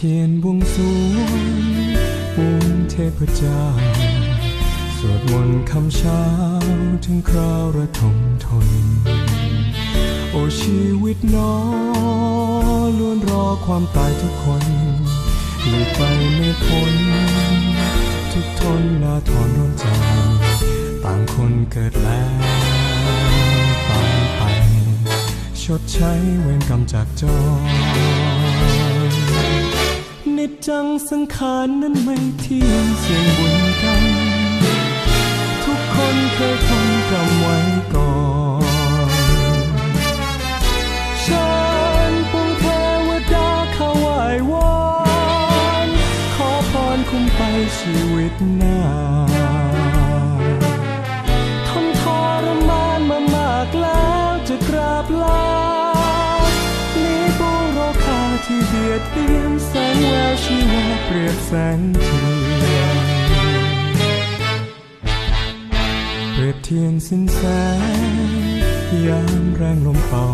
เทียนบวงสวงปูนเทพเจ้า สวดมนต์คำเช้าถึงคราวระทมทน โอชีวิตน้อล้วนรอความตายทุกคนหลีกไปไม่พ้น ทุกทนนาถอนร้อนใจ ต่างคนเกิดแล้วตายไป ชดใช้เวรกรรมจากจอ จจังสังขารนั้นไม่เที่ยงเสียงบุญกรรมทุกคนเคยทำกรรมไว้ก่อนฉันปวงเทวดาเข้าไหว้วอนขอพรคุ้มไปชีวิตหน้าทนทรมานมามากแล้วจะกราบลา ที่เบียดเบียนแสงแววชีวาเปรียบแสงเทียนเปรียบเทียนสิ้นแสงยามแรงลมเป่า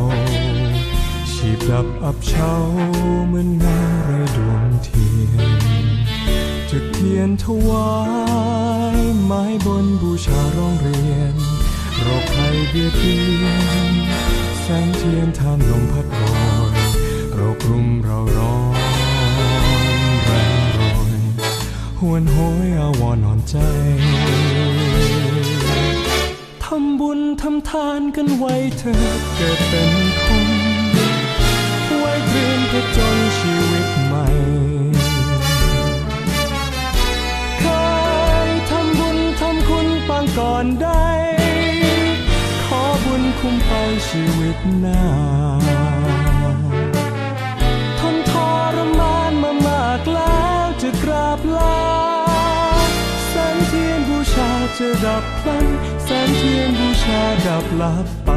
ชีพดับอับเฉาเหมือนเงาไรดวงเทียน จุดเทียนถวายไม้บนบูชาร้องเรียนโรคภัยเบียดเบียนแสงเทียนทานลมพัดโร ยโรครุมเราร้อนแรงโรยหวนโหยอาวรนอนใจทำบุญทำทานกันไว้เธอเกิดเป็นคนไว้เตรียมผจญชีวิตใหม่เคยทำบุญทำคุณปางก่อนได้ ขอบุญคุ้มไปชีวิตหน้า บลาแสงเทียนบูชาจะดับพลันแสงเทียนบูชาดับลับไป